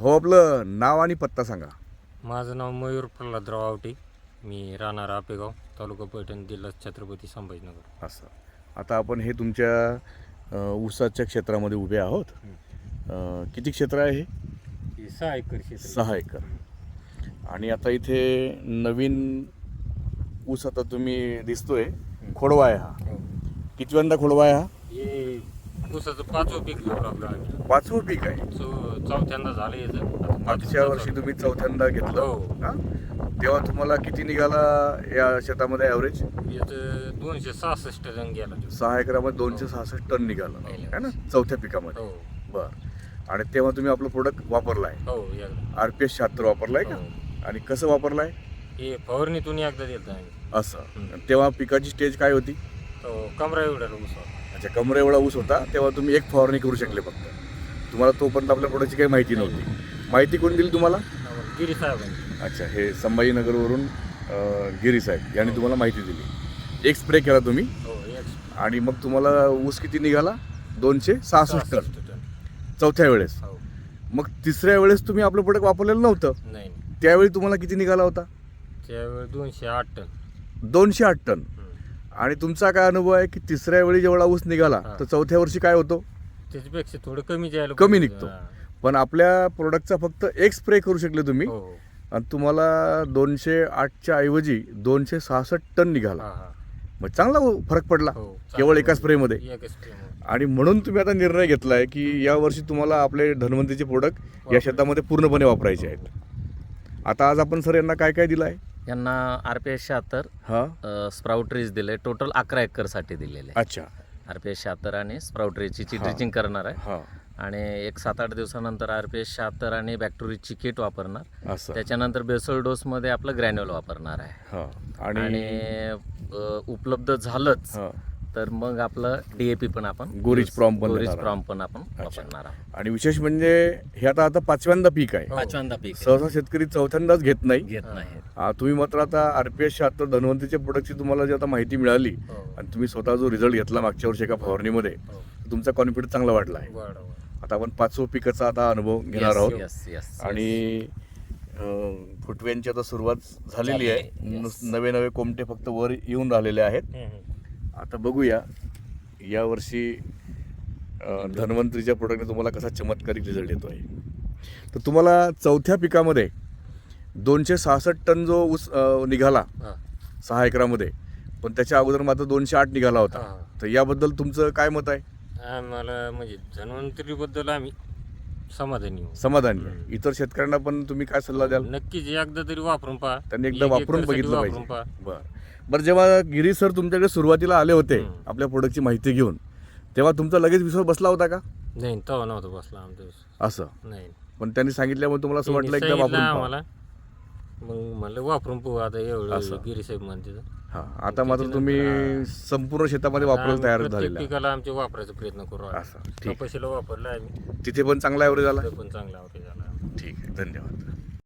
हो आपलं नाव आणि पत्ता सांगा. माझं नाव मयूर प्रल्हादराव आवटे. मी राहणार आपेगाव तालुका पैठण जिल्हा छत्रपती संभाजीनगर. असं. आता आपण हे तुमच्या अ, ऊसाच्या क्षेत्रामध्ये उभे आहोत. अ, किती क्षेत्र आहे हे? हे सहा एकर क्षेत्र सहा एकर. आणि आता इथे नवीन ऊस आता तुम्ही दिसतोय. खोडवा आहे हा. हो. कितव्यांदा खोडवा आहे हे ऊसाचं पाचवं पीक घेऊ लागलो आम्ही. पाचवं पीक आहे? चौ चौथ्यांदा झालं याचं मागच्या वर्षी. तुम्ही चौथ्यांदा घेतलं. हो. हा? तेव्हा तुम्हाला किती निघाला या शेतामध्ये ॲव्हरेज याचं दोनशे सहासष्ट रन गेला तो. सहा एकरामध्ये दोनशे सहासष्ट टन निघाला. आहे ना? चौथ्या पिकामध्ये. हो. बर. आणि तेव्हा तुम्ही आपलं प्रोडक्ट वापरलाय. हो एकदा आर पी एस शहात्तर वापरलाय का? हो. आणि कसं वापरलाय? हे फवारणीतून एकदा आम्ही. असं. हम्म. तेव्हा पिकाची स्टेज काय होती? तो कमरा एवढा ऊस होता. अच्छा कमरे एवढा ऊस होता तेव्हा तुम्ही एक फवारणी करू शकले फक्त. तुम्हाला तोपर्यंत आपल्या प्रोडक्टची काही माहिती नव्हती. माहिती कोण दिली तुम्हाला? आम्हाला गिरी साहेबांनी. अच्छा हे संभाजीनगरवरून अं, गिरी साहेब यांनी तुम्हाला माहिती दिली. एक स्प्रे केला तुम्ही. हो आणि मग तुम्हाला ऊस किती निघाला? दोनशे सहासष्ट चौथ्या वेळेस. हो. मग तिसऱ्या वेळेस तुम्ही आपलं प्रोडक्ट वापरलेलं नव्हतं. त्यावेळी तुम्हाला किती निघाला होता? त्यावेळी दोनशे आठ टन. दोनशे आठ टन. आणि तुमचा काय अनुभव आहे की तिसऱ्या वेळी जेवढा ऊस निघाला. तर चौथ्या वर्षी काय होतो त्याच्यापेक्षा थोडं कमी जायला कमी. निघतो. पण आपल्या प्रोडक्टचा फक्त एक स्प्रे करू शकले तुम्ही हो हो. आणि तुम्हाला दोनशे आठच्या ऐवजी दोनशे सहासष्ट टन निघाला. मग चांगला फरक पडला हो. केवळ एका. स्प्रेमध्ये. आणि म्हणून तुम्ही आता निर्णय घेतलाय की या वर्षी तुम्हाला आपले धन्वंतीचे प्रोडक्ट या. शेतामध्ये पूर्णपणे वापरायचे आहेत आता आज आपण सर यांना काय काय दिलं आहे यांना आर पी एस शहात्तर हा. स्प्राउट ट्रीज दिले. टोटल अकरा एकरसाठी दिलेले. अच्छा. आर पी एस शहात्तर आणि स्प्राउट ट्रीजची. ड्रिचिंग करणार आहे. आणि एक सात आठ दिवसानंतर आर पी एस शहात्तर आणि बॅक्टोरीजची किट वापरणार. त्याच्यानंतर बेसोल डोसमध्ये आपलं ग्रॅन्युअल वापरणार आहे. हा. आणि उपलब्ध झालंच तर मग आपलं डीएपी पण आपण गोरीज प्रॉम पण गोरीज देणार. प्रॉम पण आपण वापरणार आहोत आणि विशेष म्हणजे हे आता आता पाचव्यांदा पीक आहे हो. पाचव्यांदा पीक. सहसा शेतकरी चौथ्यांदाच घेत नाही घेत नाही आ, तुम्ही मात्र आता आर पी एस शहात्तर धन्वंतीच्या प्रोडक्टची तुम्हाला जी आता माहिती मिळाली हो. आणि तुम्ही स्वतः जो रिझल्ट घेतला मागच्या वर्षी एका फवारणीमध्ये हो. तुमचा कॉन्फिडन्स चांगला वाढला आहे. आता आपण पाचवं पिकाचा आता अनुभव घेणार आहोत Yes, yes, yes. आणि अं, फुटव्यांची आता सुरुवात झालेली आहे झालेली आहे, न- yes. नवे नवे कोमटे फक्त वर येऊन राहिलेले आहेत हम्म. आता बघूया यावर्षी धन्वंतरीच्या प्रोडक्टने तुम्हाला कसा चमत्कारिक रिझल्ट येतो आहे तर तुम्हाला चौथ्या पिकामध्ये दोनशे सहासष्ट टन जो ऊस निघाला. सहा एकरामध्ये पण त्याच्या अगोदर मात्र दोनशे आठ निघाला होता. तर याबद्दल तुमचं काय मत आहे आम्हाला म्हणजे धन्वंतरी बद्दल आम्ही समाधानी. समाधानी. आहे इतर शेतकऱ्यांना पण तुम्ही काय सल्ला द्याल? नक्कीच एकदा तरी वापरून पहा. त्यांनी एकदा एक वापरून एकरसाठी बघितलं वापरून पाहिजे. बरं. बरं जेव्हा गिरी सर तुमच्याकडे सुरुवातीला आले होते. आपल्या प्रोडक्टची माहिती घेऊन तेव्हा तुमचा लगेच विश्वास बसला होता का? नाही तेव्हा नव्हता बसला आमच्या दिवशी. असं. नाही. पण त्यांनी सांगितल्यामुळे तुम्हाला असं वाटलं त्यांनी एकदा वापरून पहा. आम्हाला. मग म्हणलं वापरून पाहू आता एवढं असं. गिरीसाहेब म्हणते तर. हा आता मात्र तुम्ही. संपूर्ण शेतामध्ये वापरायला तयार प्रत्येक झालेला आहे. पिकाला आमचे वापरायचा प्रयत्न करू असं, ठीक. कपाशीला वापरलं आम्ही तिथे पण चांगला ॲव्हरेज आला ते पण चांगला आवडे झाला ठीक आहे धन्यवाद